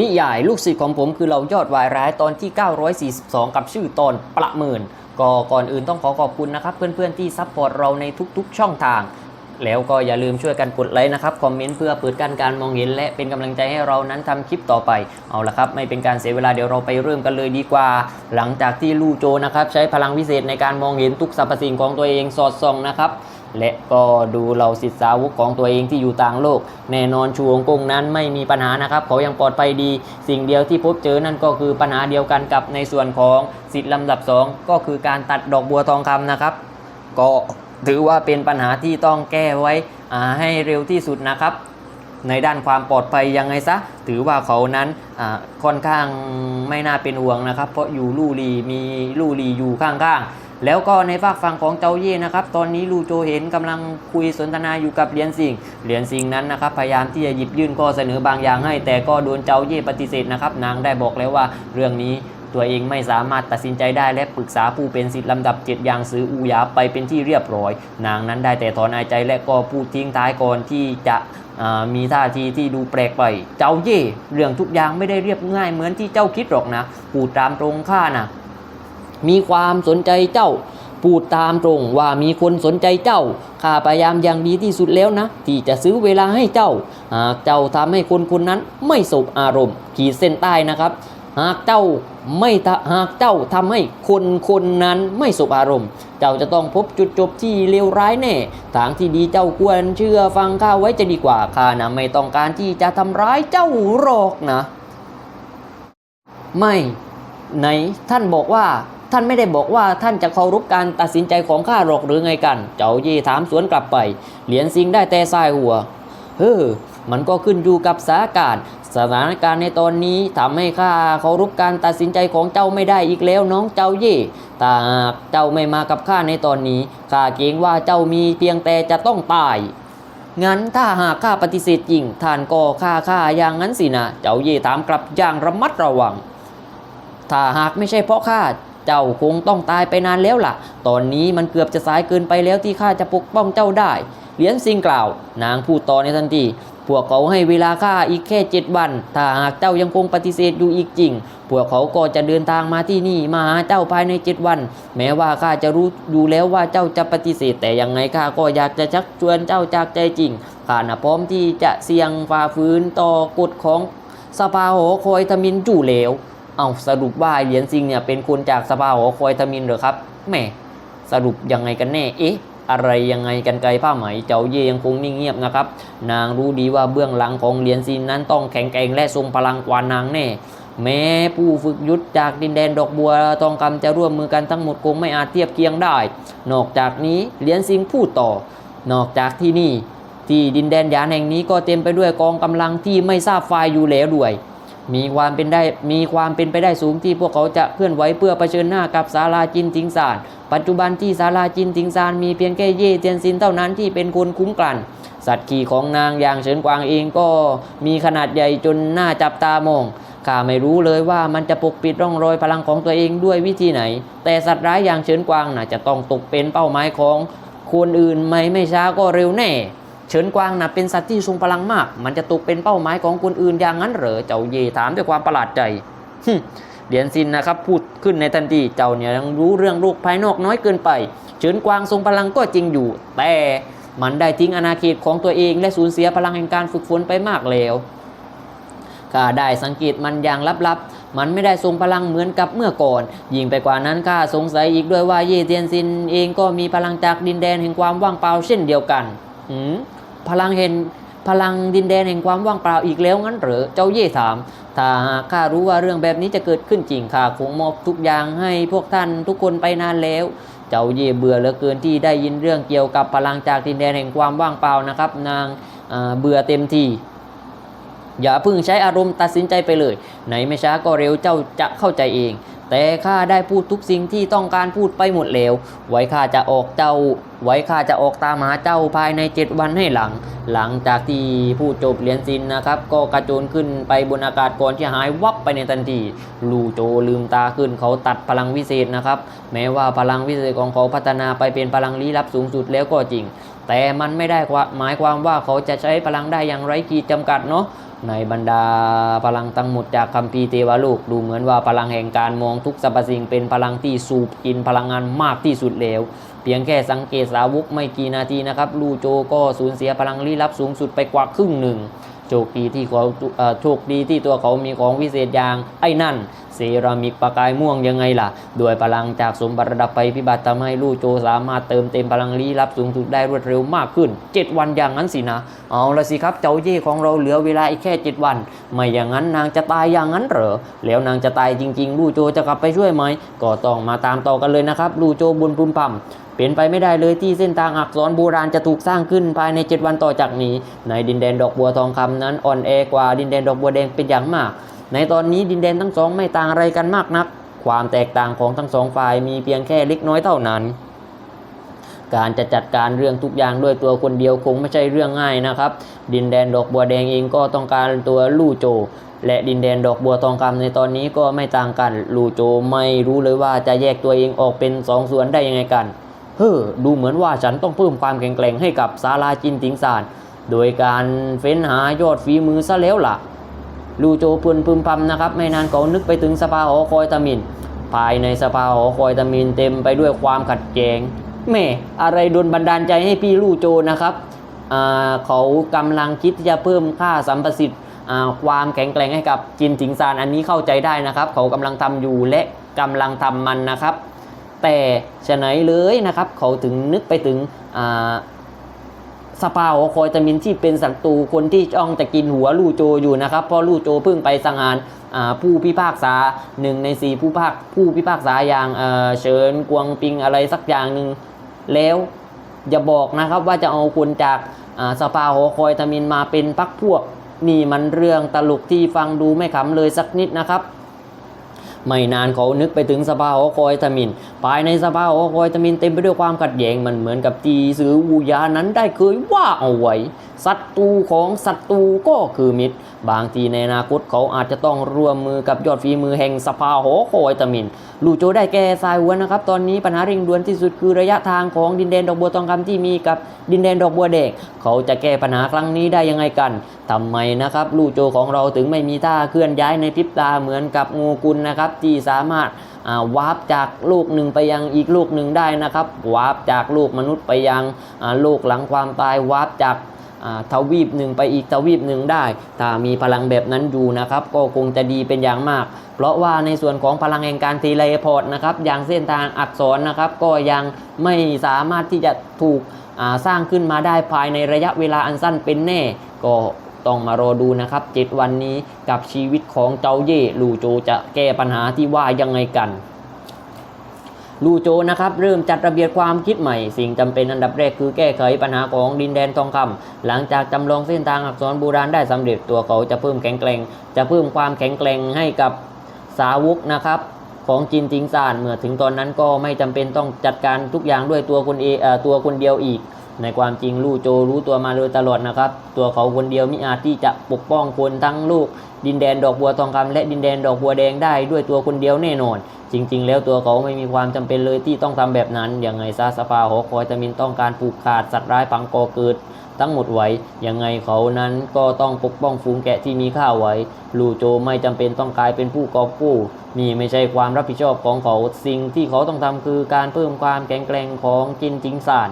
นิยายลูกศิษย์ของผมคือเรายอดวายร้ายตอนที่ 942 กับชื่อตอนประหมื่นก็ก่อนอื่นต้องขอขอบคุณนะครับ เพื่อนๆที่ซัพพอร์ตเราในทุกๆ ช่องทาง แล้วก็อย่าลืมช่วยกันกดไลค์นะครับ คอมเมนต์เพื่อเปิดการการมองเห็น และเป็นกำลังใจให้เรานั้นทำคลิปต่อไป เอาละครับ ไม่เป็นการเสียเวลาเดี๋ยวเราไปเริ่มกันเลยดีกว่า หลังจากที่ลู่โจนะครับใช้พลังวิเศษในการมองเห็นทุกสรรพสิ่งของตัวเองสอดส่องนะครับ และก็ดูเราสิทธิสาวกของตัวเองที่อยู่ต่างโลก แน่นอนชูวงกงนั้นไม่มีปัญหานะครับ เขายังปลอดภัยดี สิ่งเดียวที่พบเจอนั่นก็คือปัญหาเดียวกันกับในส่วนของสิทธิลำดับ 2 ก็คือการตัดดอกบัวทองคำนะครับ ก็ถือว่าเป็นปัญหาที่ต้องแก้ไว้ให้เร็วที่สุดนะครับ ในด้านความปลอดภัยยังไงซะ ถือว่าเขานั้นค่อนข้างไม่น่าเป็นห่วงนะครับ เพราะอยู่ลู่ลีมีลู่ลีอยู่ข้างๆ แล้วก็ในฝากฝั่งของเจ้าเย่นะครับ ตอนนี้ลูโจเห็นกำลังคุยสนทนาอยู่กับเหรียญสิงเหรียญสิงนั้นนะครับ พยายามที่จะหยิบยื่นข้อเสนอบางอย่างให้ แต่ก็โดนเจ้าเย่ปฏิเสธนะครับ นางได้บอกแล้วว่าเรื่องนี้ตัวเองไม่สามารถตัดสินใจได้และปรึกษาผู้เป็นสิทธิลำดับเจ็ดอย่างซื้ออูหยาไปเป็นที่เรียบร้อย นางนั้นได้แต่ถอนหายใจและก็พูดทิ้งท้ายก่อนที่จะมีท่าทีที่ดูแปลกไป เจ้าเย่เรื่องทุกอย่างไม่ได้เรียบง่ายเหมือนที่เจ้าคิดหรอกนะ พูดตามตรงข้านะ มีความสนใจเจ้า พูดตามตรงว่ามีคนสนใจเจ้าข้าพยายามอย่างดีที่สุดแล้วนะ ที่จะซื้อเวลาให้เจ้า หากเจ้าทำให้คนคนนั้นไม่สบอารมณ์ ขีดเส้นใต้นะครับ หากเจ้าไม่หากเจ้าทำให้คนคนนั้นไม่สบอารมณ์ เจ้าจะต้องพบจุดจบที่เลวร้ายแน่ ทางที่ดีเจ้าควรเชื่อฟังข้าไว้จะดีกว่าข้านะไม่ต้องการที่จะทำร้ายเจ้าหรอกนะ ไม่ ไหนท่านบอกว่า ท่านไม่ได้บอกว่าท่านจะเคารพการตัดสินใจของข้าหรอกหรือไงกัน เจ้าเย่ถามสวนกลับไป เหรียญซิงได้แต่สายหัว เฮ้อมันก็ขึ้นอยู่กับสถานการณ์สถานการณ์ในตอนนี้ทำให้ข้าเคารพการตัดสินใจของเจ้าไม่ได้อีกแล้วน้องเจ้าเย่ถ้าหากเจ้าไม่มากับข้าในตอนนี้ข้าเกรงว่าเจ้ามีเพียงแต่จะต้องตาย งั้นถ้าหากข้าปฏิเสธจริงท่านก็ฆ่าข้าอย่างนั้นสินะ เจ้าเย่ถามกลับอย่างระมัดระวัง ถ้าหากไม่ใช่เพราะข้า เจ้าคงต้องตายไปนานแล้วล่ะ ตอนนี้มันเกือบจะสายเกินไปแล้วที่ข้าจะปกป้องเจ้าได้ เหรียญซิงกล่าว นางพูดต่อในทันที พวกเขาให้เวลาข้าอีกแค่เจ็ดวัน ถ้าหากเจ้ายังคงปฏิเสธอยู่อีกจริง พวกเขาก็จะเดินทางมาที่นี่มาหาเจ้าภายในเจ็ดวัน แม้ว่าข้าจะรู้อยู่แล้วว่าเจ้าจะปฏิเสธ แต่ยังไงข้าก็อยากจะชักชวนเจ้าจากใจจริง ข้านะพร้อมที่จะเสี่ยงฝ่าฝืนต่อกฎของสภาหอคอยทมินจู่เหลว เอาสรุปว่าเหรียญซิงเนี่ยเป็นคนจากสภาหอคอยทมินเหรอครับแหม่สรุปยังไงกันแน่เอ๊ะอะไรยังไงกันไกลผ้าไหมเจ้าเย่ยังคงนิ่งเงียบนะครับ นางรู้ดีว่าเบื้องหลังของเหรียญซินนั้นต้องแข็งแกร่งและทรงพลังกว่านางแน่ แม้ผู้ฝึกยุทธจากดินแดนดอกบัวทองคำจะร่วมมือกันทั้งหมดคงไม่อาจเทียบเคียงได้ นอกจากนี้เหรียญซิงพูดต่อ นอกจากที่นี่ ที่ดินแดนยานแห่งนี้ก็เต็มไปด้วยกองกำลังที่ไม่ทราบฝ่ายอยู่แล้วด้วย มีความเป็นได้มีความเป็นไปได้สูงที่พวกเขาจะเคลื่อนไหวเพื่อเผชิญหน้ากับศาลาจินทิงซาน ปัจจุบันที่ศาลาจินทิงซานมีเพียงแค่เย่เทียนซินเท่านั้นที่เป็นคนคุ้มกันสัตว์ขี่ของนางอย่างเฉินกวางเองก็มีขนาดใหญ่จนน่าจับตามองข้าไม่รู้เลยว่ามันจะปกปิดร่องรอยพลังของตัวเองด้วยวิธีไหน แต่สัตว์ร้ายอย่างเฉินกวางน่ะจะต้องตกเป็นเป้าหมายของคนอื่นไม่ไม่ช้าก็เร็วแน่ เฉินกวางนะเป็นสัตว์ที่ทรงพลังมาก มันจะตกเป็นเป้าหมายของคนอื่นอย่างนั้นเหรอ เจ้าเย่ถามด้วยความประหลาดใจเหรียญซินนะครับพูดขึ้นในทันที เจ้าเนี่ยยังรู้เรื่องโลกภายนอกน้อยเกินไป เฉินกวางทรงพลังก็จริงอยู่ แต่มันได้ทิ้งอาณาเขตของตัวเอง และสูญเสียพลังแห่งการฝึกฝนไปมากแล้วข้าได้สังเกตมันอย่างลับๆ มันไม่ได้ทรงพลังเหมือนกับเมื่อก่อน ยิ่งไปกว่านั้นข้าสงสัยอีกด้วยว่าเย่เทียนซินเองก็มีพลังจากดินแดนแห่งความว่างเปล่าเช่นเดียวกัน พลังเห็นพลังดินแดนแห่งความว่างเปล่าอีกแล้วงั้นหรอเจ้าเย่ถามถ้าหากข้ารู้ว่าเรื่องแบบนี้จะเกิดขึ้นจริงข้าคงมอบทุกอย่างให้พวกท่านทุกคนไปนานแล้ว เจ้าเย่เบื่อเหลือเกินที่ได้ยินเรื่องเกี่ยวกับพลังจากดินแดนแห่งความว่างเปล่านะครับ นางเบื่อเต็มทีอย่าพิ่งใช้อารมณ์ตัดสินใจไปเลย ไหนไม่ช้าก็เร็วเจ้าจะเข้าใจเอง แต่ข้าได้พูดทุกสิ่งที่ต้องการพูดไปหมดแล้ว ไว้ข้าจะออกเจ้า ไว้ข้าจะออกตามหาเจ้าภายในเจ็ดวันให้หลัง หลังจากที่พูดจบเรียญซินนะครับ ก็กระโจนขึ้นไปบนอากาศก่อนที่หายวับไปในทันที ลูโจลืมตาขึ้นเขาตัดพลังวิเศษนะครับ แม้ว่าพลังวิเศษของเขาพัฒนาไปเป็นพลังลี้ลับสูงสุดแล้วก็จริง แต่มันไม่ได้หมายความว่าเขาจะใช้พลังได้อย่างไร้ขีดจำกัดเนาะ ในบรรดาพลังทั้งหมดจากคัมภีร์เทวโลกดูเหมือนว่าพลังแห่งการมองทุกสรรพสิ่งเป็นพลังที่สูบกินพลังงานมากที่สุดแล้ว เพียงแค่สังเกตสาวกไม่กี่นาทีนะครับ ลูโจก็สูญเสียพลังลี้ลับสูงสุดไปกว่าครึ่งหนึ่ง โชคดีที่เขาโชคดีที่ตัวเขามีของวิเศษอย่างไอ้นั่นเซรามิกประกายม่วงยังไงล่ะ ด้วยพลังจากสมบัติระดับไปพิบัติทำให้ลู่โจสามารถเติมเต็มพลังลี้ลับสูงสุดได้รวดเร็วมากขึ้น 7 วันอย่างนั้นสินะ เอาละสิครับเจ้าเย่ของเราเหลือเวลาอีกแค่ 7 วัน ไม่อย่างนั้นนางจะตายอย่างนั้นเหรอ แล้วนางจะตายจริง ๆ ลู่โจจะกลับไปช่วยไหม ก็ต้องมาตามต่อกันเลยนะครับ ลู่โจบุญปุมพำ เป็นไปไม่ได้เลยที่เส้นทางอักษรโบราณจะถูกสร้างขึ้นภายใน 7 วันต่อจากนี้ ในดินแดนดอกบัวทองคำนั้นอ่อนแอกว่าดินแดนดอกบัวแดงเป็นอย่างมาก ในตอนนี้ดินแดนทั้งสองไม่ต่างอะไรกันมากนัก ความแตกต่างของทั้งสองฝ่ายมีเพียงแค่เล็กน้อยเท่านั้นการจะจัดการเรื่องทุกอย่างด้วยตัวคนเดียวคงไม่ใช่เรื่องง่ายนะครับ ดินแดนดอกบัวแดงเองก็ต้องการตัวลู่โจ และดินแดนดอกบัวทองคำในตอนนี้ก็ไม่ต่างกัน ลู่โจไม่รู้เลยว่าจะแยกตัวเองออกเป็นสองส่วนได้ยังไงกัน เฮ้อดูเหมือนว่าฉันต้องเพิ่มความแข็งแกร่งให้กับซาลาจินติงซานโดยการเฟ้นหายอดฝีมือซะแล้วล่ะลูโจพึนพึมพำนะครับ ไม่นานเขานึกไปถึงสภาหอคอยตามิน ภายในสภาหอคอยตามินเต็มไปด้วยความขัดแย้งแม่อะไรดนบันดาลใจให้พี่ลู่โจนะครับเขากำลังคิดที่จะเพิ่มค่าสัมประสิทธิ์ความแข็งแกร่งให้กับจินถิงซานอันนี้เข้าใจได้นะครับ เขากำลังทำอยู่และกำลังทำมันนะครับ แต่ฉะไหนเลยนะครับ เขาถึงนึกไปถึงสปาหอคอยตามินที่เป็นศัตรูคนที่จ้องจะกินหัวลู่โจอยู่นะครับเพราะลู่โจเพิ่งไปสังหารผู้พิพากษาหนึ่งในสี่ผู้พากผู้พิพากษาอย่างเฉินกวงปิงอะไรสักอย่างหนึ่งแล้วอย่าบอกนะครับว่าจะเอาคนจากสปาหอคอยตามินมาเป็นพักพวกนี่มันเรื่องตลกที่ฟังดูไม่ขำเลยสักนิดนะครับ ไม่นานเขานึกไปถึงสภาหอคอยตามิน ภายในสภาหอคอยตามินเต็มไปด้วยความขัดแย้งมันเหมือนกับจีซือวูยานั้นได้เคยว่าเอาไว้ศัตรูของศัตรูก็คือมิตร บางทีในอนาคตเขาอาจจะต้องร่วมมือกับยอดฝีมือแห่งสภาหอคอยตามิน ลูโจได้แก้ทรายหัวนะครับ ตอนนี้ปัญหาเร่งด่วนที่สุดคือระยะทางของดินแดนดอกบัวทองคำที่มีกับดินแดนดอกบัวแดงเขาจะแก้ปัญหาครั้งนี้ได้ยังไงกันทำไมนะครับลูโจของเราถึงไม่มีท่าเคลื่อนย้ายในพริบตาเหมือนกับงูกุลนะครับที่สามารถวาร์ปจากโลกหนึ่งไปยังอีกโลกหนึ่งได้นะครับวาร์ปจากโลกมนุษย์ไปยังอ่าโลกหลังความตายวาร์ปจาก ทวีปหนึ่งไปอีกทวีปหนึ่งได้ถ้ามีพลังแบบนั้นอยู่นะครับ ก็คงจะดีเป็นอย่างมาก เพราะว่าในส่วนของพลังแห่งการทีเลพอร์ตนะครับอย่างเส้นทางอักษรนะครับ ก็ยังไม่สามารถที่จะถูกสร้างขึ้นมาได้ภายในระยะเวลาอันสั้นเป็นแน่ ก็ต้องมารอดูนะครับ 7 วันนี้กับชีวิตของเจ้าเย่ลูโจจะแก้ปัญหาที่ว่ายังไงกัน ลูโจนะครับเริ่มจัดระเบียบความคิดใหม่ สิ่งจำเป็นอันดับแรกคือแก้ไขปัญหาของดินแดนทองคำหลังจากจำลองเส้นทางอักษรโบราณได้สำเร็จตัวเขาจะเพิ่มแข็งแกร่ง จะเพิ่มความแข็งแกร่งให้กับสาวกนะครับของจินจิงซานเมื่อถึงตอนนั้นก็ไม่จำเป็นต้องจัดการทุกอย่างด้วยตัวคนเอเอ่อตัวคนเดียวอีก ในความจริงลู่โจรู้ตัวมาโดยตลอดนะครับ ตัวเขาคนเดียวมิอาจที่จะปกป้องคนทั้งลูก ดินแดนดอกบัวทองคำและดินแดนดอกบัวแดงได้ด้วยตัวคนเดียวแน่นอน จริง ๆ แล้วตัวเขาไม่มีความจำเป็นเลยที่ต้องทำแบบนั้น อยังไงซาสปาหอคอยตามินต้องการผูกขาดสัตว์ร้ายพังกอเกิด ทั้งหมดไว้ยังไงเขานั้นก็ต้องปกป้องฝูงแกะที่มีค่าไว้ลูโจไม่จำเป็นต้องกลายเป็นผู้กอบกู้นี่ไม่ใช่ความรับผิดชอบของเขาสิ่งที่เขาต้องทำคือการเพิ่มความแข็งแกร่งของจินจิงซาน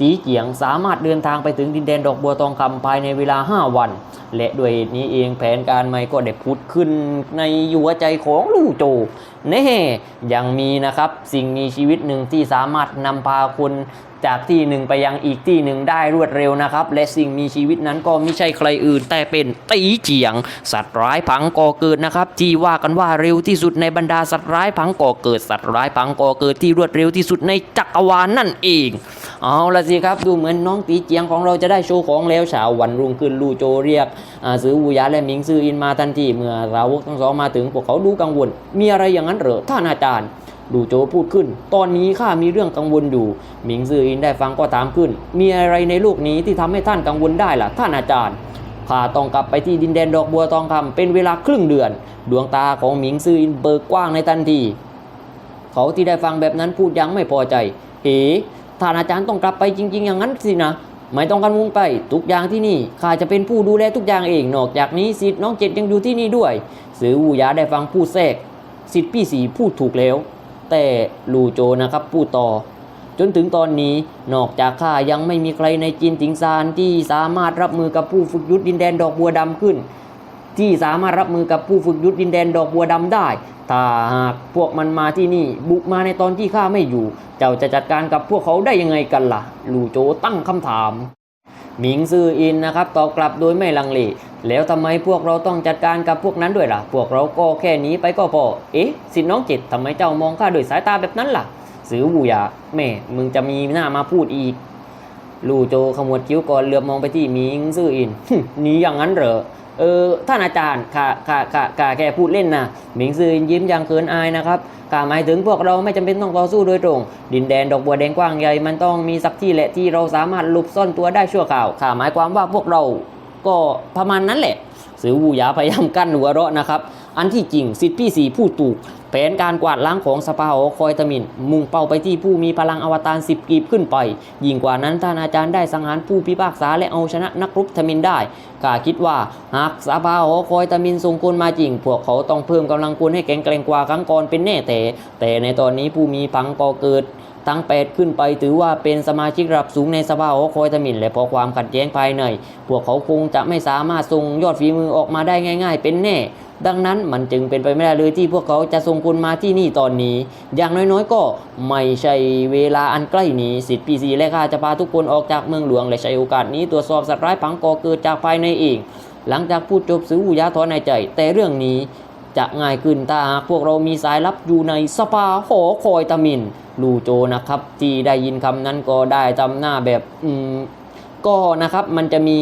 จีเจียงสามารถเดินทางไปถึงดินแดนดอกบัวทองคำภายในเวลา 5 วัน และด้วยเหตุนี้เองแผนการใหม่ก็ได้พุดขึ้นในหัวใจของลู่โจแน่ยังมีนะครับสิ่งมีชีวิตหนึ่งที่สามารถนำพาคนจากที่หนึ่งไปยังอีกที่หนึ่งได้รวดเร็วนะครับ และสิ่งมีชีวิตนั้นก็ไม่ใช่ใครอื่น แต่เป็นตีเจียง สัตว์ร้ายพังก่อเกิดนะครับ ที่ว่ากันว่าเร็วที่สุดในบรรดาสัตว์ร้ายพังก่อเกิด สัตว์ร้ายพังก่อเกิดที่รวดเร็วที่สุดในจักรวาลนั่นเอง เอาละสิครับดูเหมือนน้องตีเจียงของเราจะได้โชว์ของแล้วเช้าวันรุ่งขึ้นลู่โจเรียกอ่าซื้อวูยาและหมิงซื้ออินมาทันทีเมื่อสาวกทั้งสองมาถึงพวกเขาดูกังวล มีอะไรอย่างนั้นเหรอท่านอาจารย์ลู่โจพูดขึ้น ตอนนี้ข้ามีเรื่องกังวลอยู่ หมิงซื้ออินได้ฟังก็ถามขึ้น มีอะไรในโลกนี้ที่ทำให้ท่านกังวลได้ล่ะ ท่านอาจารย์ ข้าต้องกลับไปที่ดินแดนดอกบัวทองคำเป็นเวลาครึ่งเดือน ดวงตาของหมิงซื้ออินเบิกกว้างในทันที เขาที่ได้ฟังแบบนั้นพูดยังไม่พอใจ เอ๋ ท่านอาจารย์ต้องกลับไปจริง ๆ อย่างนั้นสินะไม่ต้องกังวลไปทุกอย่างที่นี่ข้าจะเป็นผู้ดูแลทุกอย่างเองนอกจากนี้สิทธิ์น้องเจ็ดยังอยู่ที่นี่ด้วยสือวูยาได้ฟังพูดแทรกสิทธิ์พี่สีพูดถูกแล้ว แต่ลูโจนะครับพูดต่อ จนถึงตอนนี้นอกจากข้ายังไม่มีใครในจีนติงซานที่สามารถรับมือกับผู้ฝึกยุทธดินแดนดอกบัวดำขึ้น ที่สามารถรับมือกับผู้ฝึกยุทธดินแดนดอกบัวดำได้ ถ้าหากพวกมันมาที่นี่ บุกมาในตอนที่ข้าไม่อยู่ เจ้าจะจัดการกับพวกเขาได้ยังไงกันล่ะ ลู่โจตั้งคำถามหมิงซืออินนะครับตอบกลับโดยไม่ลังเล แล้วทำไมพวกเราต้องจัดการกับพวกนั้นด้วยล่ะ พวกเราก็แค่นี้ไปก็พอ เอ๊ะ สินน้องจิตทำไมเจ้ามองข้าด้วยสายตาแบบนั้นล่ะ สือบูยาแม่ มึงจะมีหน้ามาพูดอีก ลู่โจขมวดคิ้วก่อนเหลือบมองไปที่หมิงซื่ออินหนีอย่างนั้นเหรอ เออท่านอาจารย์ข้าข้าข้าข้าแค่พูดเล่นนะหมิงซื่อยิ้มอย่างเขินอายนะครับกาหมายถึงพวกเราไม่จำเป็นต้องต่อสู้โดยตรง ดินแดนดอกบัวแดงกว้างใหญ่มันต้องมีสักที่แหละที่เราสามารถหลบซ่อนตัวได้ชั่วคราวข้าหมายความว่าพวกเรา ก็ประมาณนั้นแหละสือวูหยาพยายามกั้นหัวเราะนะครับ อันที่จริงสิทธิพี่สีพูดถูกแผนการกวาดล้างของสภาหอคอยตมิน มุ่งเป้าไปที่ผู้มีพลังอวตารสิบกีบขึ้นไป ยิ่งกว่านั้นท่านอาจารย์ได้สังหารผู้พิพากษาและเอาชนะนักรุกทมินได้ข้าคิดว่าหากสภาหอคอยตมินส่งคนมาจริง พวกเขาต้องเพิ่มกำลังคนให้แข็งแกร่งกว่าครั้งก่อนเป็นแน่แต่ แต่ในตอนนี้ผู้มีพังก่อเกิด ทั้ง 8 ขึ้นไปถือว่าเป็นสมาชิกระดับสูงในสภาหอคอยตมินและพอความขัดแย้งภายใน พวกเขาคงจะไม่สามารถส่งยอดฝีมือออกมาได้ง่าย ๆ เป็นแน่ดังนั้นมันจึงเป็นไปไม่ได้เลยที่พวกเขาจะส่งคนมาที่นี่ตอนนี้ อย่างน้อยๆ ก็ไม่ใช่เวลาอันใกล้นี้สิทธิ์ปีซีและข้าจะพาทุกคนออกจากเมืองหลวงและใช้โอกาสนี้ตรวจสอบสัตว์ร้ายพังก่อเกิดจากภายในเองหลังจากพูดจบซื้อหูยาถอนในใจ แต่เรื่องนี้จะง่ายขึ้นถ้าหากพวกเรามีสายลับอยู่ในสภาหอคอยตามิน ลูโจนะครับ ที่ได้ยินคำนั้นก็ได้ทำหน้าแบบอืมก็นะครับมันจะมี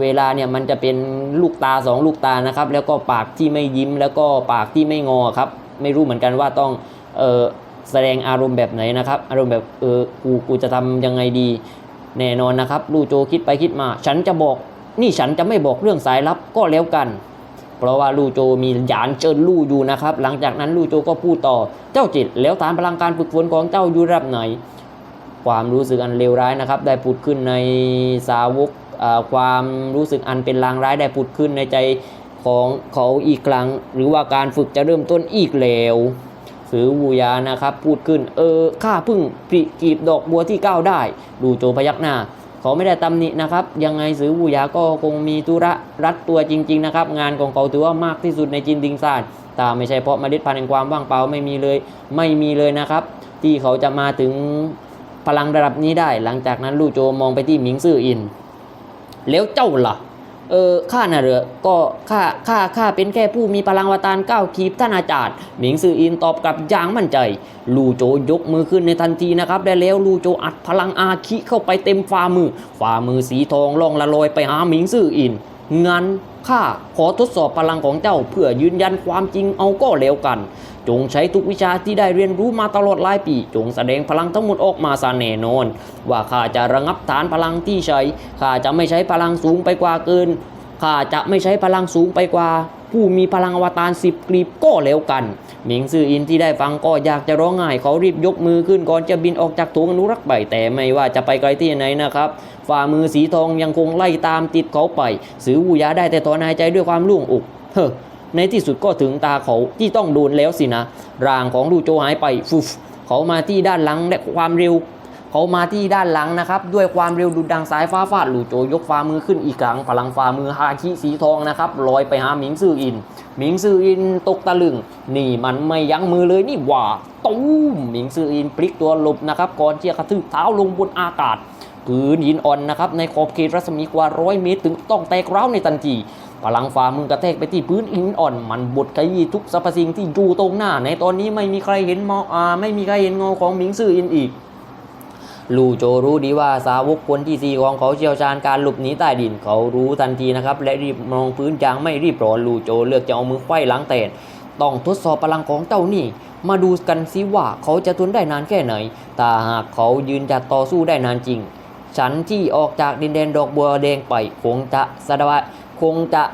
เวลาเนี่ยมันจะเป็นลูกตาสองลูกตานะครับ แล้วก็ปากที่ไม่ยิ้ม แล้วก็ปากที่ไม่งอครับ ไม่รู้เหมือนกันว่าต้องเออแสดงอารมณ์แบบไหนนะครับ อารมณ์แบบเออกูกูจะทำยังไงดี แน่นอนนะครับ ลูโจคิดไปคิดมา ฉันจะบอก นี่ฉันจะไม่บอกเรื่องสายลับก็แล้วกัน เพราะว่าลู่โจมีหยานเจินลู่อยู่นะครับ หลังจากนั้นลู่โจก็พูดต่อ เจ้าจิต แล้วฐานพลังการฝึกฝนของเจ้าอยู่ระดับไหน ความรู้สึกอันเลวร้ายนะครับ ได้ผุดขึ้นในสาวกความรู้สึกอันเป็นลางร้ายได้ผุดขึ้นในใจของเขาอีกครั้ง หรือว่าการฝึกจะเริ่มต้นอีกแล้วสือวูยานะครับ พูดขึ้น เออข้าพึ่งปริกีบดอกบัวที่ก้าวได้ ดูโจพยักหน้า เขาไม่ได้ตำหนินะครับ ยังไงสือวูยาก็คงมีธุระรัดตัวจริง ๆ นะครับ งานของเขาถือว่ามากที่สุดในจินดิงซานแต่ไม่ใช่เพราะเมล็ดพันธุ์แห่งความว่างเปล่าไม่มีเลยไม่มีเลยนะครับ ที่เขาจะมาถึงพลังระดับนี้ได้ หลังจากนั้นลู่โจมองไปที่หมิงซื่ออิน แล้วเจ้าล่ะ เออข้าน่ะเหรอก็ข้าข้าข้าเป็นแค่ผู้มีพลังวตารเก้าคีบท่านอาจารย์หมิงซื่ออินตอบกลับอย่างมั่นใจ ลู่โจยกมือขึ้นในทันทีนะครับได้แล้วลู่โจอัดพลังอาคิเข้าไปเต็มฝ่ามือฝ่ามือสีทองล่องละลอยไปหาหมิงซื่ออินงั้นข้าขอทดสอบพลังของเจ้าเพื่อยืนยันความจริงเอาก็แล้วกัน จงใช้ทุกวิชาที่ได้เรียนรู้มาตลอดหลายปี จงแสดงพลังทั้งหมดออกมาซะแน่นอน ว่าข้าจะระงับฐานพลังที่ใช้ข้าจะไม่ใช้พลังสูงไปกว่าเกินข้าจะไม่ใช้พลังสูงไปกว่า ผู้มีพลังอวตารสิบกลีบก็แล้วกันหมิงซื่ออินที่ได้ฟังก็อยากจะร้องไห้เขารีบยกมือขึ้นก่อนจะบินออกจากถุงอนุรักษ์ไปแต่ไม่ว่าจะไปไกลที่ไหนนะครับ ฝ่ามือสีทองยังคงไล่ตามติดเขาไป สือวูยาได้แต่ถอนหายใจด้วยความโล่งอกเฮ้อ ในที่สุดก็ถึงตาเขาที่ต้องโดนแล้วสินะร่างของลูโจหายไปฟุฟเขามาที่ด้านหลังและความเร็ว เขามาที่ด้านหลังนะครับ ด้วยความเร็วดุดดังสายฟ้าฟาดลูโจยกฝ่ามือขึ้นอีกครั้งพลังฝ่ามือฮาคิสีทองนะครับลอยไปหาหมิงซื่ออิน หมิงซื่ออินตกตะลึงนี่มันไม่ยั้งมือเลยนี่หว่าตูมหมิงซื่ออินพลิกตัวหลบนะครับก่อนที่จะกระทืบเท้าลงบนอากาศพื้นหินอ่อนนะครับในขอบเขตรัศมีกว่าร้อยเมตร ถึงต้องแตกร้าวในทันที พลังฝ่ามือกระแทกไปที่พื้นหินอ่อน มันบดขยี้ทุกสรรพสิ่งที่อยู่ตรงหน้า ในตอนนี้ไม่มีใครเห็นมออาไม่มีใครเห็นเงาของหมิงซื่ออินอีก ลู่โจรู้ดีว่าสาวกคนที่สี่ของเขาเชี่ยวชาญการหลบหนีใต้ดิน เขารู้ทันทีนะครับ และรีบมองพื้นอย่างไม่รีบร้อนลู่โจเลือกจะเอามือไขว้หลังแตนต้องทดสอบพลังของเจ้านี่ มาดูกันซิว่าเขาจะทนได้นานแค่ไหนแต่หากเขายืนหยัดต่อสู้ได้นานจริง ฉันที่ออกจากดินแดนดอกบัวแดงไปคงจะสบาย คงจะ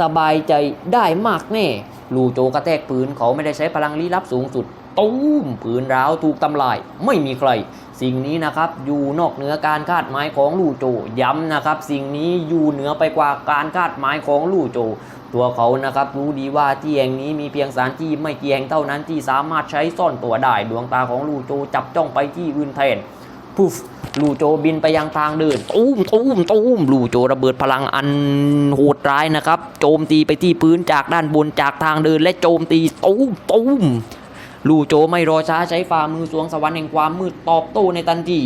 สบายใจได้มากแน่ ลูโจกระแทกปืนเขาไม่ได้ใช้พลังลี้ลับสูงสุดตุ้มปืนร้าวถูกทำลาย ไม่มีใคร สิ่งนี้นะครับอยู่นอกเหนือการคาดหมายของลู่โจ ย้ำนะครับ สิ่งนี้อยู่เหนือไปกว่าการคาดหมายของลู่โจ ตัวเขานะครับรู้ดีว่าที่แห่งนี้มีเพียงสานที่ไม่กี่แห่งเท่านั้นที่สามารถใช้ซ่อนตัวได้ดวงตาของลู่โจจับจ้องไปที่อื่นแทน พุฟลู่โจบินไปยังทางเดินตูมตูมตูมลู่โจระเบิดพลังอันโหดร้ายนะครับ โจมตีไปที่พื้นจากด้านบนจากทางเดินและโจมตีตูมตูมลู่โจไม่รอช้าใช้ฝ่ามือสวงสวรรค์แห่งความมืดตอบโต้ในทันที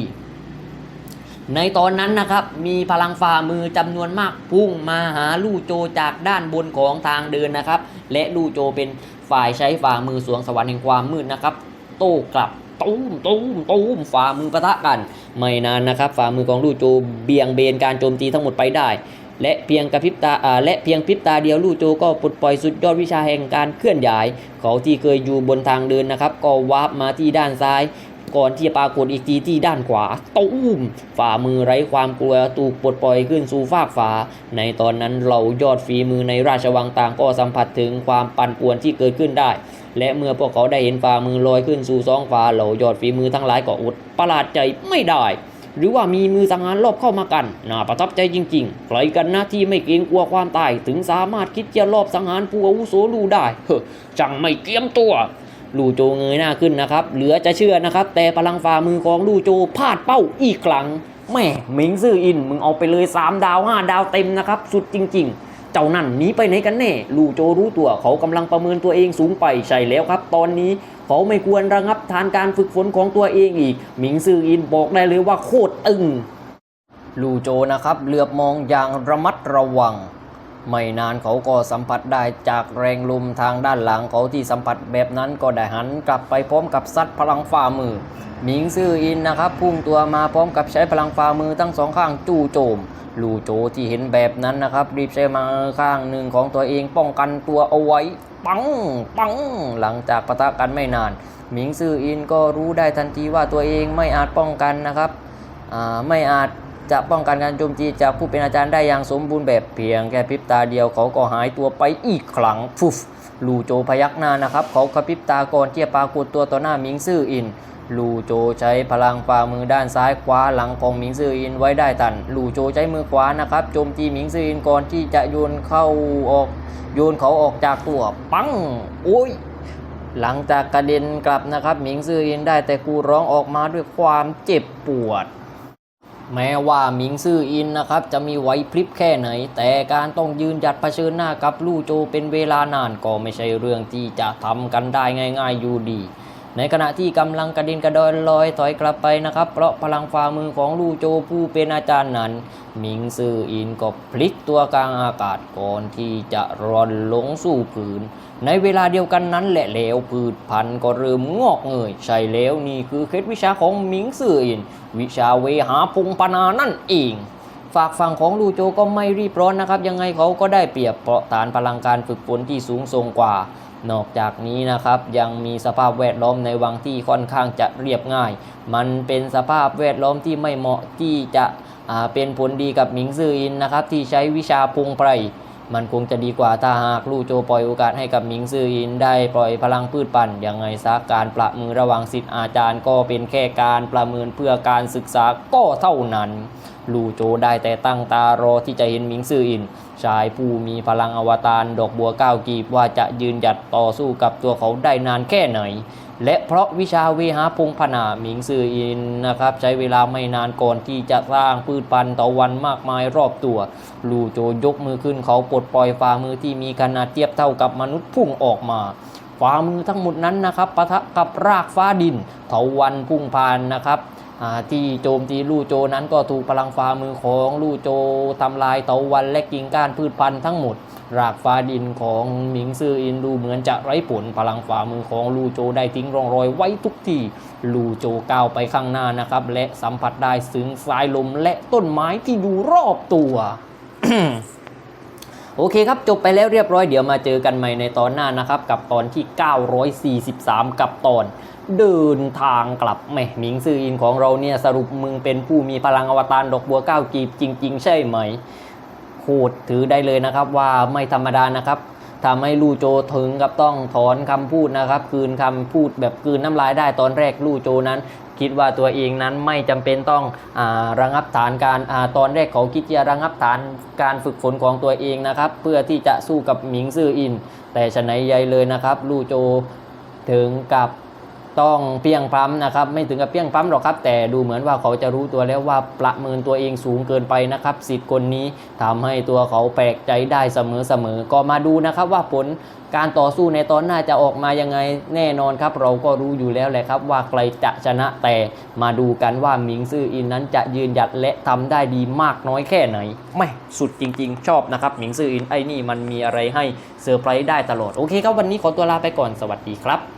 ในตอนนั้นนะครับมีพลังฝ่ามือจำนวนมากพุ่งมาหาลู่โจจากด้านบนของทางเดินนะครับ และลู่โจเป็นฝ่ายใช้ฝ่ามือสวงสวรรค์แห่งความมืดนะครับ โต้กลับ ตูมตูมตูมฝ่ามือปะทะกัน ไม่นานนะครับฝ่ามือของลู่โจเบี่ยงเบนการโจมตีทั้งหมดไปได้ และเพียงกระพริบตาและเพียงพริบตาเดียวลู่โจก็ปลดปล่อยสุดยอดวิชาแห่งการเคลื่อนย้าย เขาที่เคยอยู่บนทางเดินนะครับ ก็วาร์ปมาที่ด้านซ้ายก่อนที่จะปรากฏอีกทีที่ด้านขวาตูมฝ่ามือไร้ความกลัวถูกปลดปล่อยขึ้นสู่ฟากฟ้า ในตอนนั้นเหล่ายอดฝีมือในราชวังต่างก็สัมผัสถึงความปั่นป่วนที่เกิดขึ้นได้ และเมื่อพวกเขาได้เห็นฝ่ามือลอยขึ้นสู่ท้องฟ้าเหล่ายอดฝีมือทั้งหลายก็อดประหลาดใจไม่ได้ หรือว่ามีมือสังหารรอบเข้ามากันน่าประทับใจจริงๆใครกันนะที่ไม่เกรงกลัวความตายถึงสามารถคิดจะรอบสังหารผู้อาวุโสลูได้เฮ้จังไม่เกียมตัวลู่โจเงยหน้าขึ้นนะครับ เหลือจะเชื่อนะครับ แต่พลังฝ่ามือของลู่โจพลาดเป้าอีกครั้งแม่หมิงซื่ออินมึงเอาไปเลย 3 ดาว 5 ดาวเต็มนะครับ สุดจริง ๆ เจ้านั่นหนีไปไหนกันแน่ ลู่โจรู้ตัวเขากำลังประเมินตัวเองสูงไปใช่แล้วครับ ตอนนี้เขาไม่ควรระงับทานการฝึกฝนของตัวเองอีก หมิงซืออินบอกได้เลยว่าโคตรอึงลู่โจนะครับเหลือบมองอย่างระมัดระวัง ไม่นานเขาก็สัมผัสได้จากแรงลมทางด้านหลังเขาที่สัมผัสแบบนั้นก็ได้หันกลับไปพร้อมกับซัดพลังฝ่ามือหมิงซื่ออินนะครับพุ่งตัวมาพร้อมกับใช้พลังฝ่ามือทั้งสองข้างจู่โจม ลู่โจที่เห็นแบบนั้นนะครับรีบใช้มาข้างหนึ่งของตัวเองป้องกันตัวเอาไว้ ปังปังหลังจากปะทะกันไม่นาน หมิงซื่ออินก็รู้ได้ทันทีว่าตัวเองไม่อาจป้องกันนะครับไม่อาจ จะป้องกันการโจมตีจากผู้เป็นอาจารย์ได้อย่างสมบูรณ์แบบเพียงแค่พริบตาเดียวเขาก็หายตัวไปอีกครั้งฟุฟลูโจพยักหน้านะครับเขากระพริบตาก่อนที่จะปรากฏตัวต่อหน้าหมิงซื่ออินลูโจใช้พลังฝ่ามือด้านซ้ายคว้าหลังของหมิงซื่ออินไว้ได้ทันลูโจใช้มือขวานะครับโจมตีหมิงซื่ออินก่อนที่จะโยนเข้าออกโยนเขาออกจากตัวปังโอ้ยหลังจากกระเด็นกลับนะครับหมิงซื่ออินได้แต่กูร้องออกมาด้วยความเจ็บปวด แม้ว่าหมิงซื่ออินนะครับจะมีไหวพริบแค่ไหน แต่การต้องยืนหยัดเผชิญหน้ากับลู่โจเป็นเวลานานก็ไม่ใช่เรื่องที่จะทำกันได้ง่าย ๆอยู่ดี ในขณะที่กำลังกระเด็นกระดอนลอยถอยกลับไปนะครับ เพราะพลังฝ่ามือของลู่โจผู้เป็นอาจารย์นั้นหมิงซื่ออินก็พลิกตัวกลางอากาศก่อนที่จะร่อนลงสู่พื้นในเวลาเดียวกันนั้นแหละแล้วพืชพันธุ์ก็เริ่มงอกเงยใช่แล้วนี่คือเคล็ดวิชาของหมิงซื่ออิน วิชาเวหาพงปนานั่นเอง ฝากฝั่งของลูโจก็ไม่รีบร้อนนะครับ ยังไงเขาก็ได้เปรียบเพราะฐานพลังการฝึกฝนที่สูงส่งกว่า นอกจากนี้นะครับยังมีสภาพแวดล้อมในวังที่ค่อนข้างจะเรียบง่าย มันเป็นสภาพแวดล้อมที่ไม่เหมาะที่จะเป็นผลดีกับหมิงซื่ออินนะครับที่ใช้วิชาพงไพรมันคงจะดีกว่าถ้าหากลู่โจปล่อยโอกาสให้กับหมิงซื่ออินได้ปล่อยพลังพืชปั่นยังไงซะการประมือระหว่างสิทธิ์อาจารย์ก็เป็นแค่การประเมินเพื่อการศึกษาก็เท่านั้น ลู่โจได้แต่ตั้งตารอที่จะเห็นหมิงซื่ออิน ชายผู้มีพลังอวตารดอกบัวก้าวกีบว่าจะยืนหยัดต่อสู้กับตัวเขาได้นานแค่ไหน และเพราะวิชาเวหาพงพนาหมิงซื่ออินนะครับ ใช้เวลาไม่นานก่อนที่จะสร้างพืชพันธุ์ต่อวันมากมายรอบตัว ลู่โจยกมือขึ้นเขาปลดปล่อยฝ่ามือที่มีขนาดเทียบเท่ากับมนุษย์พุ่งออกมาฝ่ามือทั้งหมดนั้นนะครับปะทะกับรากฟ้าดินเถาวันพุ่งผ่านนะครับ ที่โจมตีลู่โจนั้นก็ถูกพลังฝ่ามือของลู่โจทำลายเถาวันและกิ่งก้านพืชพันธุ์ทั้งหมด รากฟ้าดินของหมิงซื่ออินดูเหมือนจะไร้ผลพลังฝ่ามือของลู่โจได้ทิ้งร่องรอยไว้ทุกที่ลู่โจก้าวไปข้างหน้านะครับ และสัมผัสได้ถึงสายลมและต้นไม้ที่ดูรอบตัว โอเคครับ จบไปแล้วเรียบร้อยเดี๋ยวมาเจอกันใหม่ในตอนหน้านะครับ กับตอนที่ 943 กับตอนเดินทางกลับแม่หมิงซืออินของเราเนี่ยสรุปมึงเป็นผู้มีพลังอวตารดอกบัวก้าวกีบจริง ๆ ใช่ไหมโคตรถือได้เลยนะครับว่าไม่ธรรมดานะครับทำให้ลู่โจถึงกับต้องถอนคำพูดนะครับ คืนคำพูดแบบคืนน้ำลายได้ตอนแรกลู่โจนั้น คิดว่าตัวเองนั้นไม่จำเป็นต้องอระงับฐานการอตอนแรกเขาคิดจะระงับฐานการฝึกฝนของตัวเองนะครับ เพื่อที่จะสู้กับหมิงซื่ออิน แต่ฉะไหนใยเลยนะครับลู่โจถึงกับต้องเพียงพล้ำนะครับไม่ถึงกับเพียงพล้ำหรอกครับ แต่ดูเหมือนว่าเขาจะรู้ตัวแล้วว่าประเมินตัวเองสูงเกินไปนะครับสิทธิ์คนนี้ทำให้ตัวเขาแปลกใจได้เสมอๆก็มาดูนะครับว่าผล การต่อสู้ในตอนหน้าจะออกมายังไงแน่นอนครับ เราก็รู้อยู่แล้วแหละครับว่าใครจะชนะแต่มาดูกันว่าหมิงซื่ออินนั้นจะยืนหยัดและทำได้ดีมากน้อยแค่ไหนไม่สุดจริง ๆ ชอบนะครับหมิงซื่ออินไอ้นี่มันมีอะไรให้เซอร์ไพรส์ได้ตลอดโอเคครับวันนี้ขอตัวลาไปก่อนสวัสดีครับ